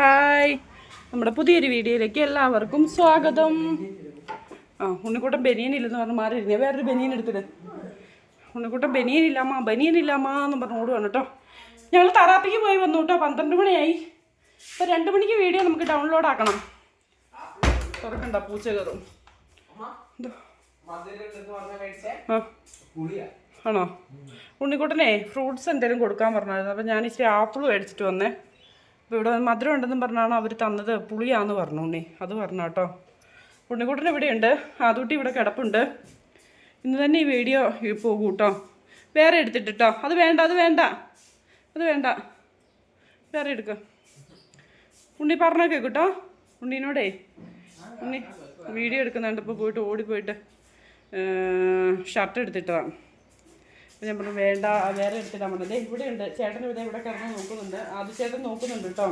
Hi. നമ്മുടെ പുതിയൊരു വീഡിയോയിലേക്ക് എല്ലാവർക്കും സ്വാഗതം. ആ ഉണ്ണിക്കൂട്ടം ബനിയനില്ലെന്ന് പറഞ്ഞ് മാറി ഇരുന്നേ വേറൊരു ബനിയൻ എടുത്തിട്ട്. ഉണ്ണിക്കൂട്ടം ബനിയനില്ലാമ്മ ബനിയനില്ലാമ്മ എന്ന് പറഞ്ഞ് ഓടുവാണ് കേട്ടോ. ഞങ്ങൾ തറാപ്പിക്ക് പോയി വന്നു കേട്ടോ. പന്ത്രണ്ട് മണിയായി. ഇപ്പോൾ രണ്ട് മണിക്ക് വീഡിയോ നമുക്ക് ഡൗൺലോഡ് ആക്കണം. തുറക്കണ്ട പൂച്ച കയറും. ആണോ? ഉണ്ണിക്കുട്ടനെ ഫ്രൂട്ട്സ് എന്തെങ്കിലും കൊടുക്കാൻ പറഞ്ഞായിരുന്നു. അപ്പം ഞാൻ ഇച്ചിരി ആപ്പിൾ മേടിച്ചിട്ട് വന്നേ. അപ്പോൾ ഇവിടെ മധുരം ഉണ്ടെന്നും പറഞ്ഞാണ് അവർ തന്നത്. പുളിയാന്ന് പറഞ്ഞു ഉണ്ണി. അത് പറഞ്ഞു കേട്ടോ. ഉണ്ണിക്കുട്ടൻ ഇവിടെയുണ്ട്. ആദൂട്ടി ഇവിടെ കിടപ്പുണ്ട്. ഇന്ന് തന്നെ ഈ വീഡിയോ പോകും കേട്ടോ. വേറെ എടുത്തിട്ടോ അത് വേണ്ട അത് വേണ്ട. അത് വേണ്ട. വേറെ എടുക്ക. ഉണ്ണി പറഞ്ഞോ കേട്ടോ ഉണ്ണീനോടേ. ഉണ്ണി വീഡിയോ എടുക്കുന്നുണ്ട്. ഇപ്പോൾ പോയിട്ട് ഓടിപ്പോയിട്ട് ഷർട്ട് എടുത്തിട്ടതാണ് ഞാൻ പറഞ്ഞു വേണ്ട വേറെ മതി ദേ ഇവിടെ ഉണ്ട്. ചേട്ടൻ ഇവിടെ ഇവിടെ കിടന്ന് നോക്കുന്നുണ്ട്. ആദ്യ ചേട്ടൻ നോക്കുന്നുണ്ട് കേട്ടോ.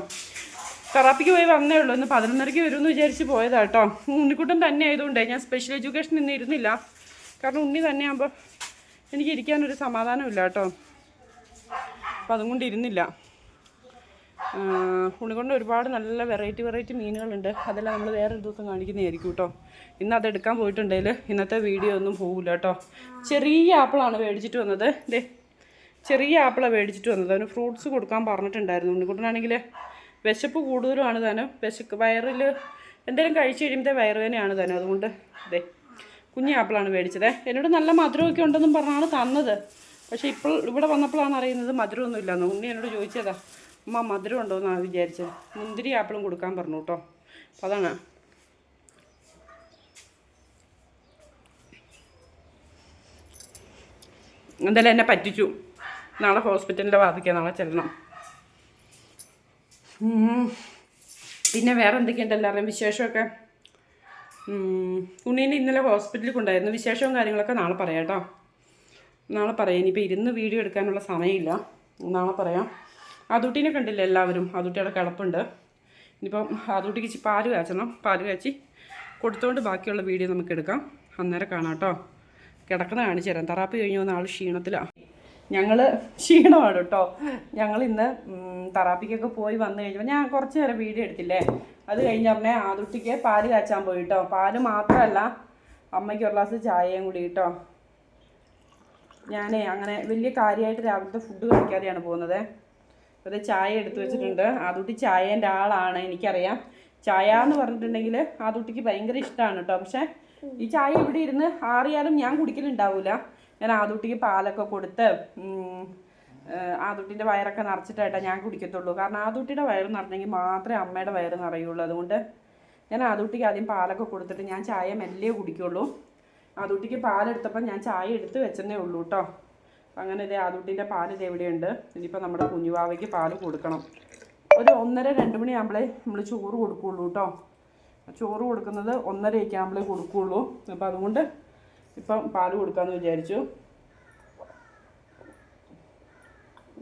തെറാപ്പിക്ക് പോയി വന്നേ ഉള്ളൂ. ഇന്ന് പതിനൊന്നരയ്ക്ക് വരുമെന്ന് വിചാരിച്ച് പോയതാ കേട്ടോ. ഉണ്ണിക്കുട്ടൻ തന്നെ ആയതുകൊണ്ടേ ഞാൻ സ്പെഷ്യൽ എഡ്യൂക്കേഷൻ ഇന്ന് ഇരുന്നില്ല. കാരണം ഉണ്ണി തന്നെ ആകുമ്പോൾ എനിക്ക് ഇരിക്കാനൊരു സമാധാനമില്ല കേട്ടോ. അപ്പം അതും കൊണ്ട് ഇരുന്നില്ല. ഉണ്ണിക്കൊണ്ട് ഒരുപാട് നല്ല വെറൈറ്റി വെറൈറ്റി മീനുകളുണ്ട്. അതെല്ലാം നമ്മൾ വേറൊരു ദിവസം കാണിക്കുന്നതായിരിക്കും കേട്ടോ. ഇന്ന് അതെടുക്കാൻ പോയിട്ടുണ്ടെങ്കിൽ ഇന്നത്തെ വീഡിയോ ഒന്നും പോകില്ല കേട്ടോ. ചെറിയ ആപ്പിളാണ് മേടിച്ചിട്ട് വന്നത്. ദേ ചെറിയ ആപ്പിളാണ് മേടിച്ചിട്ട് വന്നത്. അവന് ഫ്രൂട്ട്സ് കൊടുക്കാൻ പറഞ്ഞിട്ടുണ്ടായിരുന്നു. ഉണ്ണിക്കുട്ടനാണെങ്കിൽ വിശപ്പ് കൂടുതലുമാണ് താനും. വിശക്ക് വയറിൽ എന്തെങ്കിലും കഴിച്ചു കഴിയുമ്പോൾ വയറുവേനയാണ് താനും. അതുകൊണ്ട് ദേ കുഞ്ഞി ആപ്പിളാണ് മേടിച്ചത്. എന്നോട് നല്ല മധുരമൊക്കെ ഉണ്ടെന്നും പറഞ്ഞാണ് തന്നത്. പക്ഷേ ഇപ്പോൾ ഇവിടെ വന്നപ്പോഴാണ് അറിയുന്നത് മധുരമൊന്നും ഇല്ലെന്ന് ഉണ്ണി എന്നോട് ചോദിച്ചതാ അമ്മ മധുരം ഉണ്ടോ എന്നാണ് വിചാരിച്ചത്. മുന്തിരി ആപ്പിളും കൊടുക്കാൻ പറഞ്ഞു കേട്ടോ. അപ്പോൾ അതാണ്. എന്തായാലും എന്നെ പറ്റിച്ചു. നാളെ ഹോസ്പിറ്റലിന്റെ വാതിക്കാൻ നാളെ ചെല്ലണം. പിന്നെ വേറെ എന്തൊക്കെയുണ്ട് എല്ലാവരുടെയും വിശേഷമൊക്കെ. ഉണ്ണീനെ ഇന്നലെ ഹോസ്പിറ്റലിൽ കൊണ്ടായിരുന്നു വിശേഷവും കാര്യങ്ങളൊക്കെ നാളെ പറയാം കേട്ടോ. നാളെ പറയാം. ഇനിയിപ്പോൾ ഇരുന്ന് വീഡിയോ എടുക്കാനുള്ള സമയമില്ല. നാളെ പറയാം. അതുട്ടീനെ കണ്ടില്ല എല്ലാവരും? അതുട്ടിയുടെ കിടപ്പുണ്ട്. ഇനിയിപ്പം അതുട്ടിക്ക് പാൽ കാച്ചണം. പാൽ കാച്ചി കൊടുത്തുകൊണ്ട് ബാക്കിയുള്ള വീഡിയോ നമുക്ക് എടുക്കാം. അന്നേരം കാണാം കേട്ടോ. കിടക്കുന്ന കാണിച്ചു തരാം തെറാപ്പി കഴിഞ്ഞ് വന്ന ആൾ ക്ഷീണത്തിലാണ് ഞങ്ങൾ ക്ഷീണമാണ് കേട്ടോ. ഞങ്ങൾ ഇന്ന് തെറാപ്പിക്കൊക്കെ പോയി വന്നു കഴിഞ്ഞപ്പോൾ ഞാൻ കുറച്ച് നേരം വീഡിയോ എടുത്തില്ലേ? അത് കഴിഞ്ഞ ഉടനെ ആതുട്ടിക്ക് പാൽ കാച്ചാൻ പോയി കേട്ടോ പാൽ മാത്രമല്ല അമ്മയ്ക്ക് ഒരു ഗ്ലാസ് ചായയും കൂടി കേട്ടോ ഞാനേ അങ്ങനെ വലിയ കാര്യമായിട്ട് രാവിലത്തെ ഫുഡ് കഴിക്കാതെയാണ് പോകുന്നത്. അത് ചായ എടുത്തു വെച്ചിട്ടുണ്ട്. ആതുട്ടി ചായേന്റെ ആളാണ് എനിക്കറിയാം. ചായ എന്ന് പറഞ്ഞിട്ടുണ്ടെങ്കിൽ ആതുട്ടിക്ക് ഭയങ്കര ഇഷ്ടമാണ് കേട്ടോ. പക്ഷേ ഈ ചായ ഇവിടെ ഇരുന്ന് ആറിയാലും ഞാൻ കുടിക്കലുണ്ടാവില്ല ഞാൻ ആദുട്ടിക്ക് പാലൊക്കെ കൊടുത്ത് ആദുട്ടിന്റെ വയറൊക്കെ നിറച്ചിട്ടായിട്ടാണ് ഞാൻ കുടിക്കത്തുള്ളൂ. കാരണം ആദുട്ടിയുടെ വയറ് നിറഞ്ഞെങ്കിൽ മാത്രമേ അമ്മയുടെ വയറ് നിറയുള്ളൂ. അതുകൊണ്ട് ഞാൻ ആദുട്ടിക്ക് ആദ്യം പാലൊക്കെ കൊടുത്തിട്ട് ഞാൻ ചായ മെല്ലേ കുടിക്കുള്ളൂ. ആദുട്ടിക്ക് പാലെടുത്തപ്പോൾ ഞാൻ ചായ എടുത്ത് വെച്ചെന്നേ ഉള്ളൂ കേട്ടോ അങ്ങനെ ഇതേ ആദുട്ടിന്റെ പാൽ ഇത് എവിടെയുണ്ട് ഇനിയിപ്പോൾ നമ്മുടെ കുഞ്ഞുവാവയ്ക്ക് പാൽ കൊടുക്കണം. ഒരു ഒന്നര രണ്ട് മണിയാകുമ്പോഴേ നമ്മൾ ചോറ് കൊടുക്കുള്ളൂ കേട്ടോ ചോറ് കൊടുക്കുന്നത് ഒന്നരയൊക്കെ ആകുമ്പോഴേ കൊടുക്കുകയുള്ളൂ അപ്പോൾ അതുകൊണ്ട് ഇപ്പം പാൽ കൊടുക്കാമെന്ന് വിചാരിച്ചു.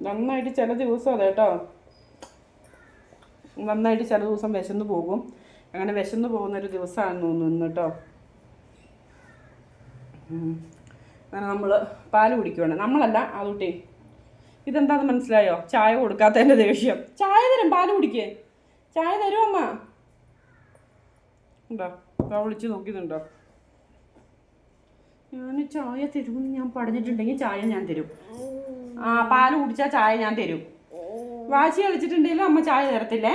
നന്നായിട്ട് ചില ദിവസം അതെ കേട്ടോ നന്നായിട്ട് ചില ദിവസം വിശന്ന് പോകും. അങ്ങനെ വിശന്ന് പോകുന്ന ഒരു ദിവസമാണെന്ന് തോന്നുന്നു കേട്ടോ അങ്ങനെ നമ്മൾ പാൽ കുടിക്കുവാണ്. നമ്മളല്ല അതുട്ടി ഇതെന്താന്ന് മനസ്സിലായോ? ചായ കൊടുക്കാത്തതിന്റെ ദേഷ്യം. ചായ തരും പാൽ കുടിക്കേ. ചായ തരും അമ്മ. ഉണ്ടോ? വിളിച്ച് നോക്കിയതുണ്ടോ? ഞാൻ ചായ തരുമെന്ന് ഞാൻ പറഞ്ഞിട്ടുണ്ടെങ്കിൽ ചായ ഞാൻ തരും. ആ പാൽ കുടിച്ചാൽ ചായ ഞാൻ തരും. വാശി കളിച്ചിട്ടുണ്ടെങ്കിലും അമ്മ ചായ തരത്തില്ലേ?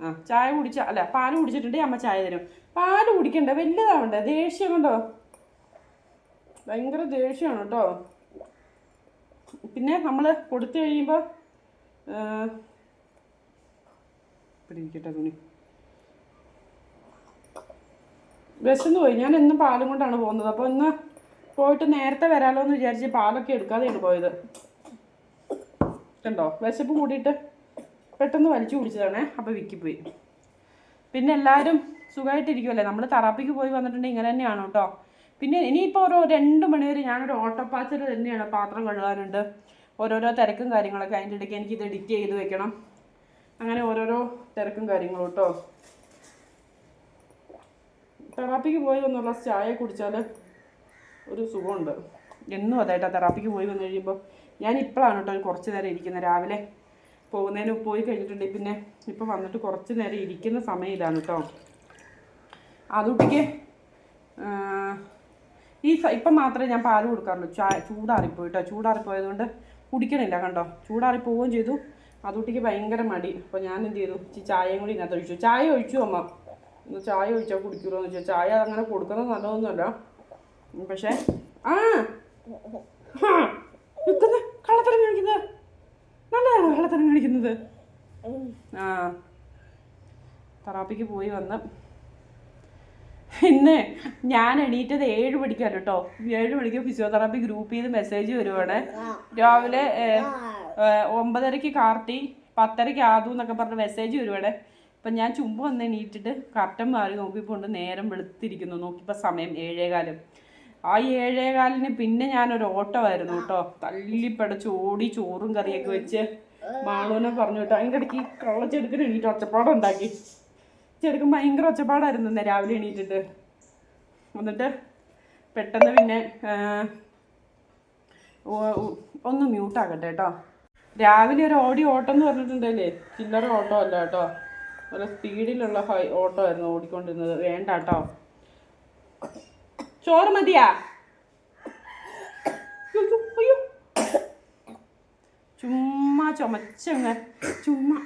ആ ചായ കുടിച്ച അല്ല പാൽ കുടിച്ചിട്ടുണ്ടെങ്കിൽ അമ്മ ചായ തരും. പാൽ കുടിക്കണ്ട വലുതാവണ്ടേ? ദേഷ്യം കണ്ടോ? ഭയങ്കര ദേഷ്യമാണ് കേട്ടോ. പിന്നെ നമ്മൾ കൊടുത്തു കഴിയുമ്പോൾ പിടിക്കട്ടെ തുണി. വിശന്ന് പോയി ഞാൻ എന്നും പാലും കൊണ്ടാണ് പോകുന്നത്. അപ്പോൾ ഇന്ന് പോയിട്ട് നേരത്തെ വരാമല്ലോ എന്ന് വിചാരിച്ച് പാലൊക്കെ എടുക്കാതെയാണ് പോയത്. കണ്ടോ? വിശപ്പ് കൂടിയിട്ട് പെട്ടെന്ന് വലിച്ചു കുടിച്ചതാണേ. അപ്പോൾ വിക്കിപ്പോയി പിന്നെ എല്ലാവരും സുഖമായിട്ടിരിക്കുമല്ലേ നമ്മൾ തെറാപ്പിക്ക് പോയി വന്നിട്ടുണ്ടെങ്കിൽ ഇങ്ങനെ തന്നെയാണ് കേട്ടോ. പിന്നെ ഇനിയിപ്പോൾ ഓരോ രണ്ട് മണിവരെ ഞാനൊരു ഓട്ടപ്പാച്ചൽ തന്നെയാണ് പാത്രം കഴുകാനുണ്ട്. ഓരോരോ തിരക്കും കാര്യങ്ങളൊക്കെ അതിന്റെ ഇടയ്ക്ക് എനിക്കിത് എഡിറ്റ് ചെയ്ത് വെക്കണം. അങ്ങനെ ഓരോരോ തിരക്കും കാര്യങ്ങളും കേട്ടോ. തെറാപ്പിക്ക് പോയി വന്നുള്ള ചായ കുടിച്ചാൽ ഒരു സുഖമുണ്ട്. എന്നും അതായിട്ടാ തെറാപ്പിക്ക് പോയി വന്നു കഴിയുമ്പോൾ ഞാൻ ഇപ്പോഴാണ് കേട്ടോ കുറച്ച് നേരം ഇരിക്കുന്നത് രാവിലെ പോകുന്നതിന് പോയി കഴിഞ്ഞിട്ടുണ്ടെങ്കിൽ പിന്നെ ഇപ്പോൾ വന്നിട്ട് കുറച്ച് നേരം ഇരിക്കുന്ന സമയം ഇതാണ് കേട്ടോ. അതുട്ടിക്ക് ഈ ഇപ്പം മാത്രമേ ഞാൻ പാൽ കൊടുക്കാറുള്ളൂ. ചായ ചൂടാറിപ്പോയി കേട്ടോ. ചൂടാറിപ്പോയതുകൊണ്ട് കുടിക്കണില്ല കണ്ടോ. ചൂടാറി പോവുകയും ചെയ്തു അതുട്ടിക്ക് ഭയങ്കര മടി. അപ്പോൾ ഞാൻ എന്ത് ചെയ്തു? ചായയും കൂടി ഇതിനകത്ത് ഒഴിച്ചു. ചായ ഒഴിച്ചു അമ്മ. ഇന്ന് ചായ ഒഴിച്ചാൽ കുടിക്കുമല്ലോ എന്ന് വെച്ചാൽ ചായ അങ്ങനെ കൊടുക്കുന്ന നല്ലതൊന്നുമല്ല. പക്ഷെ ആ! നിൽക്കുന്നത് കള്ളത്തരം കാണിക്കുന്നത്. നല്ലതാണോ കള്ളത്തരം കാണിക്കുന്നത്? ആ. തെറാപ്പിക്ക് പോയി വന്ന്. പിന്നെ ഞാൻ എണീറ്റത് ഏഴ് മണിക്കാണ് കേട്ടോ. ഏഴ് മണിക്ക് ഫിസിയോതെറാപ്പി ഗ്രൂപ്പിൽ നിന്ന് മെസ്സേജ് വരുവാണ്. രാവിലെ ഒമ്പതരയ്ക്ക് കാർത്തി പത്തരയ്ക്ക് ആദു എന്നൊക്കെ പറഞ്ഞ് മെസ്സേജ് വരുവാണ്. അപ്പം ഞാൻ ചുമ്പ് വന്ന് എണീറ്റിട്ട് കർട്ടൻ മാറി നോക്കിയപ്പോൾ നേരം വെളുത്തിരിക്കുന്നു. നോക്കിയപ്പോൾ സമയം ഏഴേകാലം. ആ ഏഴേകാലിന് പിന്നെ ഞാനൊരു ഓട്ടമായിരുന്നു കേട്ടോ. തല്ലിപ്പടച്ച് ഓടി ചോറും കറിയൊക്കെ വെച്ച് മാളൂനെ പറഞ്ഞു കേട്ടോ. അതിന്റെ ഇടയ്ക്ക് ഈ കള്ളച്ചെടുക്കൽ എണീറ്റ് ഒച്ചപ്പാടുണ്ടാക്കി ചെടുക്കും ഭയങ്കര ഒച്ചപ്പാടായിരുന്നു ഇന്ന് രാവിലെ എണീറ്റിട്ട്. എന്നിട്ട് പെട്ടെന്ന് പിന്നെ ഒന്ന് മ്യൂട്ടാക്കട്ടെ കേട്ടോ. രാവിലെ ഒരു ഓടി ഓട്ടം എന്ന് പറഞ്ഞിട്ടുണ്ടല്ലേ? ചില്ലറ ഓട്ടം അല്ല കേട്ടോ. നല്ല സ്പീഡിലുള്ള ഹൈ ഓട്ടോ ആയിരുന്നു ഓടിക്കൊണ്ടിരുന്നത്. വേണ്ട കേട്ടോ. ചോറ് മതിയാ? അയ്യോ. ചുമ്മാ ചുമച്ചങ്ങ്. ചുമ്മാ.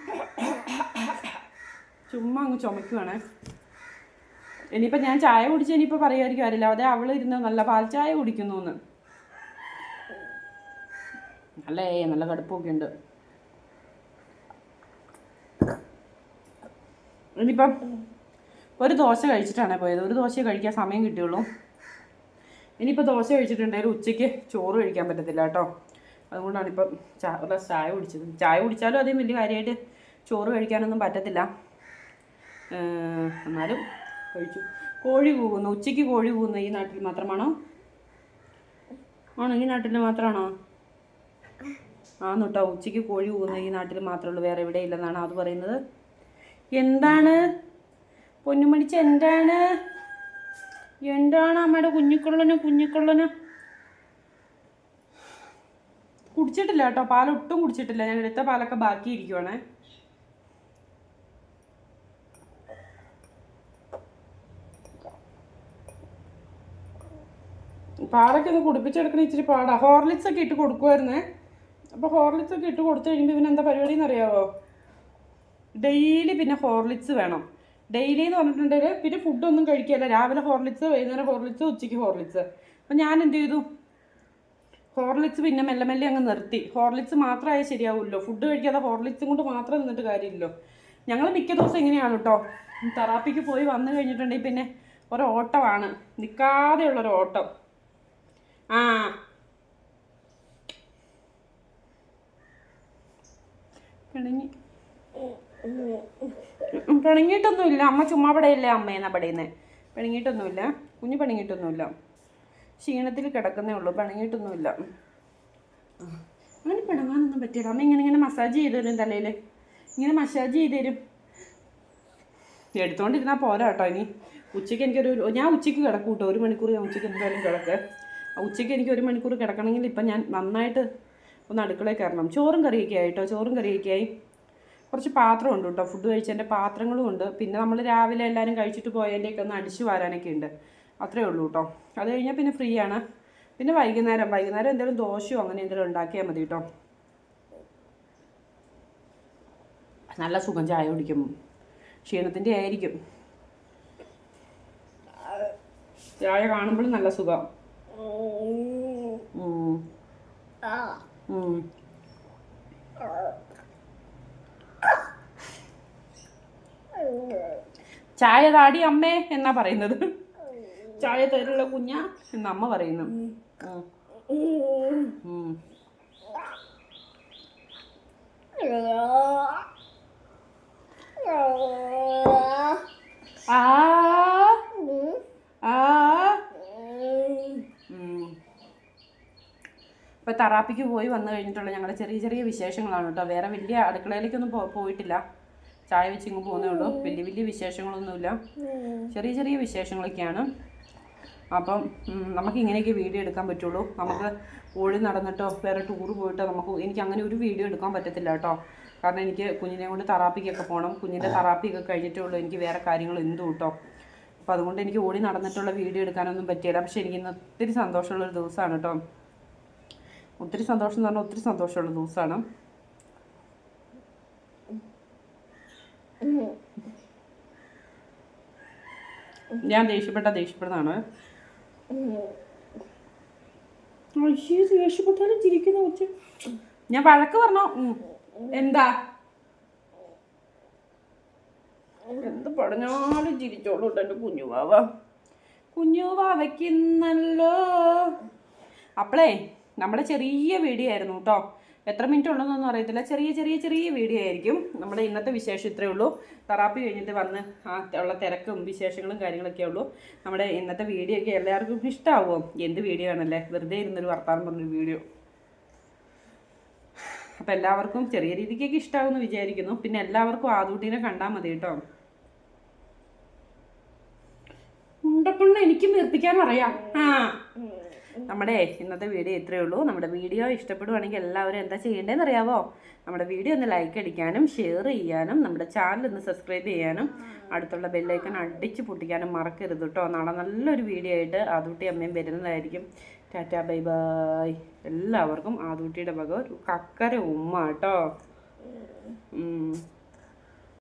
ചുമ്മാ അങ്ങ് ചുമക്കുവാണേ. ഇനിയിപ്പോൾ ഞാൻ ചായ കുടിച്ച് ഇനിയിപ്പോൾ പറയുമായിരിക്കും അറിയില്ല അതെ അവൾ ഇരുന്ന് നല്ല പാൽ ചായ കുടിക്കുന്നു എന്ന്. നല്ല നല്ല കടുപ്പൊക്കെ ഉണ്ട്. ഇനിയിപ്പം ഒരു ദോശ കഴിച്ചിട്ടാണ് പോയത്. ഒരു ദോശ കഴിക്കാൻ സമയം കിട്ടിയുള്ളൂ. ഇനിയിപ്പോൾ ദോശ കഴിച്ചിട്ടുണ്ടെങ്കിൽ ഉച്ചയ്ക്ക് ചോറ് കഴിക്കാൻ പറ്റത്തില്ല കേട്ടോ. അതുകൊണ്ടാണ് ഇപ്പം ചാ ഗ്ലാസ് ചായ കുടിച്ചത്. ചായ കുടിച്ചാലും അതേ വലിയ കാര്യമായിട്ട് ചോറ് കഴിക്കാനൊന്നും പറ്റത്തില്ല. എന്നാലും കഴിച്ചു. കോഴി കൂകുന്നു ഉച്ചയ്ക്ക് കോഴി കൂകുന്നു ഈ നാട്ടിൽ മാത്രമാണോ? ആണോ? ഈ നാട്ടിൽ മാത്രമാണോ? ആന്ന് ഉച്ചയ്ക്ക് കോഴി കൂകുന്നു ഈ നാട്ടിൽ മാത്രമേ ഉള്ളൂ. വേറെ എവിടെ ഇല്ലെന്നാണ് അത് പറയുന്നത്. എന്താണ്? പൊന്നുമണിച്ച് എന്താണ്? എന്താണ് അമ്മയുടെ കുഞ്ഞിക്കൊള്ളന് കുഞ്ഞിക്കൊള്ളന്? കുടിച്ചിട്ടില്ല കേട്ടോ. പാലൊട്ടും കുടിച്ചിട്ടില്ല. ഞാൻ എടുത്ത പാലൊക്കെ ബാക്കി ഇരിക്കുവാണേ പാലൊക്കെ ഒന്ന് കുടിപ്പിച്ചെടുക്കണ ഇച്ചിരി പാടാ. ഹോർലിക്സ് ഒക്കെ ഇട്ട് കൊടുക്കുമായിരുന്നേ അപ്പോൾ ഹോർലിക്സ് ഒക്കെ ഇട്ട് കൊടുത്തു കഴിയുമ്പോൾ എന്താ പരിപാടി എന്നറിയാവോ ഡെയിലി പിന്നെ ഹോർലിക്സ് വേണം. ഡെയിലി എന്ന് പറഞ്ഞിട്ടുണ്ടെങ്കിൽ പിന്നെ ഫുഡൊന്നും കഴിക്കില്ല. രാവിലെ ഹോർലിക്സ് വൈകുന്നേരം ഹോർലിക്സ് ഉച്ചയ്ക്ക് ഹോർലിക്സ്. അപ്പം ഞാൻ എന്ത് ചെയ്തു? ഹോർലിക്സ് പിന്നെ മെല്ലെ മെല്ലെ അങ്ങ് നിർത്തി. ഹോർലിക്സ് മാത്രമായാൽ ശരിയാവുമല്ലോ. ഫുഡ് കഴിക്കാതെ ഹോർലിക്സും കൊണ്ട് മാത്രം നിന്നിട്ട് കാര്യമില്ലല്ലോ. ഞങ്ങൾ മിക്ക ദിവസം ഇങ്ങനെയാണ് കേട്ടോ. തെറാപ്പിക്ക് പോയി വന്നു കഴിഞ്ഞിട്ടുണ്ടെങ്കിൽ പിന്നെ ഒരു ഓട്ടമാണ് നിൽക്കാതെയുള്ളൊരു ഓട്ടം. ആ. പിണങ്ങി. പിണങ്ങിയിട്ടൊന്നുമില്ല അമ്മ ചുമ്മാ പടയില്ലേ അമ്മയെന്ന പടയുന്നേ? പിണങ്ങിയിട്ടൊന്നുമില്ല കുഞ്ഞ് പിണങ്ങിയിട്ടൊന്നുമില്ല ക്ഷീണത്തിൽ കിടക്കുന്നേ ഉള്ളൂ. പിണങ്ങിയിട്ടൊന്നുമില്ല അങ്ങനെ പിണങ്ങാനൊന്നും പറ്റില്ല. അമ്മ ഇങ്ങനെ ഇങ്ങനെ മസാജ് ചെയ്ത് തരും തലയിൽ. ഇങ്ങനെ മസാജ് ചെയ്ത് തരും. എടുത്തോണ്ടിരുന്നാൽ പോരാ കേട്ടോ ഇനി. ഉച്ചയ്ക്ക് എനിക്കൊരു ഞാൻ ഉച്ചയ്ക്ക് കിടക്കും കേട്ടോ. ഒരു മണിക്കൂർ ഞാൻ ഉച്ചയ്ക്ക് എന്തായാലും കിടക്ക്. ആ ഉച്ചയ്ക്ക് എനിക്ക് ഒരു മണിക്കൂർ കിടക്കണമെങ്കിൽ ഇപ്പം ഞാൻ നന്നായിട്ട് ഒന്ന് അടുക്കളയിൽ കയറണം. ചോറും കറിയൊക്കെ ആയിട്ടോ ചോറും കറിയൊക്കെ ആയി. കുറച്ച് പാത്രം ഉണ്ട് കേട്ടോ. ഫുഡ് കഴിച്ചതിന്റെ പാത്രങ്ങളും ഉണ്ട്. പിന്നെ നമ്മൾ രാവിലെ എല്ലാവരും കഴിച്ചിട്ട് പോയതിന്റെയൊക്കെ ഒന്ന് അടിച്ചു വാരാനൊക്കെ ഉണ്ട്. അത്രേ ഉള്ളൂ കേട്ടോ. അത് കഴിഞ്ഞാൽ പിന്നെ ഫ്രീ ആണ്. പിന്നെ വൈകുന്നേരം വൈകുന്നേരം എന്തെങ്കിലും ദോശയോ അങ്ങനെ എന്തെങ്കിലും ഉണ്ടാക്കിയാൽ മതി കേട്ടോ. നല്ല സുഖം ചായ കുടിക്കും. ക്ഷീണത്തിന്റെ ആയിരിക്കും. ചായ കാണുമ്പോഴും നല്ല സുഖം. ചായ താടി അമ്മേ എന്നാ പറയുന്നത്. ചായ തരുള്ള കുഞ്ഞ എന്ന് അമ്മ പറയുന്നു. ആ. തറാപ്പിക്ക് പോയി വന്നു കഴിഞ്ഞിട്ടുള്ള ഞങ്ങളുടെ ചെറിയ ചെറിയ വിശേഷങ്ങളാണ് കേട്ടോ. വേറെ വലിയ അടുക്കളയിലേക്കൊന്നും പോയിട്ടില്ല. ചായ വെച്ച് ഇങ്ങ് പോകുന്നേ ഉള്ളൂ വലിയ വലിയ വിശേഷങ്ങളൊന്നുമില്ല. ചെറിയ ചെറിയ വിശേഷങ്ങളൊക്കെയാണ്. അപ്പം നമുക്ക് ഇങ്ങനെയൊക്കെ വീഡിയോ എടുക്കാൻ പറ്റുള്ളൂ. നമുക്ക് ഓടി നടന്നിട്ടോ വേറെ ടൂർ പോയിട്ടോ നമുക്ക് എനിക്ക് അങ്ങനെ ഒരു വീഡിയോ എടുക്കാൻ പറ്റത്തില്ല കേട്ടോ. കാരണം എനിക്ക് കുഞ്ഞിനെ കൊണ്ട് തെറാപ്പിക്കൊക്കെ പോകണം കുഞ്ഞിന്റെ തെറാപ്പിയൊക്കെ കഴിഞ്ഞിട്ടേ ഉള്ളൂ. എനിക്ക് വേറെ കാര്യങ്ങൾ എന്തും കേട്ടോ. അപ്പോൾ അതുകൊണ്ട് എനിക്ക് ഓടി നടന്നിട്ടുള്ള വീഡിയോ എടുക്കാനൊന്നും പറ്റിയില്ല. പക്ഷേ എനിക്ക് ഇന്ന് ഒത്തിരി സന്തോഷമുള്ളൊരു ദിവസമാണ് കേട്ടോ. ഒത്തിരി സന്തോഷം എന്ന് പറഞ്ഞാൽ ഒത്തിരി സന്തോഷമുള്ള ദിവസമാണ്. ഞാൻ ദേഷ്യപ്പെട്ട ദേഷ്യപ്പെടുന്നതാണ്. അയ്യോ ദേഷ്യപ്പെട്ടാലും ചിരിക്കുന്ന കൊച്ചു. ഞാൻ വഴക്ക് പറഞ്ഞോ? എന്താ? എന്ത് പറഞ്ഞാലും ചിരിച്ചോളൂ എന്റെ കുഞ്ഞുവാവ കുഞ്ഞുവാവയ്ക്കുന്നല്ലോ അപ്പളേ നമ്മുടെ ചെറിയ വീഡിയോ ആയിരുന്നു കേട്ടോ. എത്ര മിനിറ്റ് ഉള്ളതെന്നൊന്നും അറിയത്തില്ല. ചെറിയ ചെറിയ ചെറിയ വീഡിയോ ആയിരിക്കും. നമ്മുടെ ഇന്നത്തെ വിശേഷം ഇത്രയേ ഉള്ളൂ. തെറാപ്പി കഴിഞ്ഞിട്ട് വന്ന് ആ ഉള്ള തിരക്കും വിശേഷങ്ങളും കാര്യങ്ങളൊക്കെ ഉള്ളൂ. നമ്മുടെ ഇന്നത്തെ വീഡിയോ ഒക്കെ എല്ലാവർക്കും ഇഷ്ടമാവുമോ എന്ത് വീഡിയോ ആണല്ലേ? വെറുതെ ഇരുന്നൊരു വർത്താനം പറഞ്ഞൊരു വീഡിയോ അപ്പം എല്ലാവർക്കും ചെറിയ രീതിക്കൊക്കെ ഇഷ്ടമാകുമെന്ന് വിചാരിക്കുന്നു. പിന്നെ എല്ലാവർക്കും ആദൂട്ടീനെ കണ്ടാൽ മതി കേട്ടോ. ഉണ്ടപ്പുണ്ണ എനിക്കും വീർപ്പിക്കാൻ അറിയാം ആ. നമ്മുടെ ഇന്നത്തെ വീഡിയോ ഇത്രയേ ഉള്ളൂ. നമ്മുടെ വീഡിയോ ഇഷ്ടപ്പെടുവാണെങ്കിൽ എല്ലാവരും എന്താ ചെയ്യേണ്ടതെന്ന് അറിയാവോ? നമ്മുടെ വീഡിയോ ഒന്ന് ലൈക്ക് അടിക്കാനും ഷെയർ ചെയ്യാനും നമ്മുടെ ചാനൽ ഒന്ന് സബ്സ്ക്രൈബ് ചെയ്യാനും അടുത്തുള്ള ബെല്ലൈക്കൺ അടിച്ച് പൊട്ടിക്കാനും മറക്കരുത് കേട്ടോ നാളെ നല്ലൊരു വീഡിയോ ആയിട്ട് ആദൂട്ടി അമ്മയും വരുന്നതായിരിക്കും. ടാറ്റ ബൈ ബൈ എല്ലാവർക്കും ആദൂട്ടിയുടെ വക ഒരു കക്കര ഉമ്മ കേട്ടോ.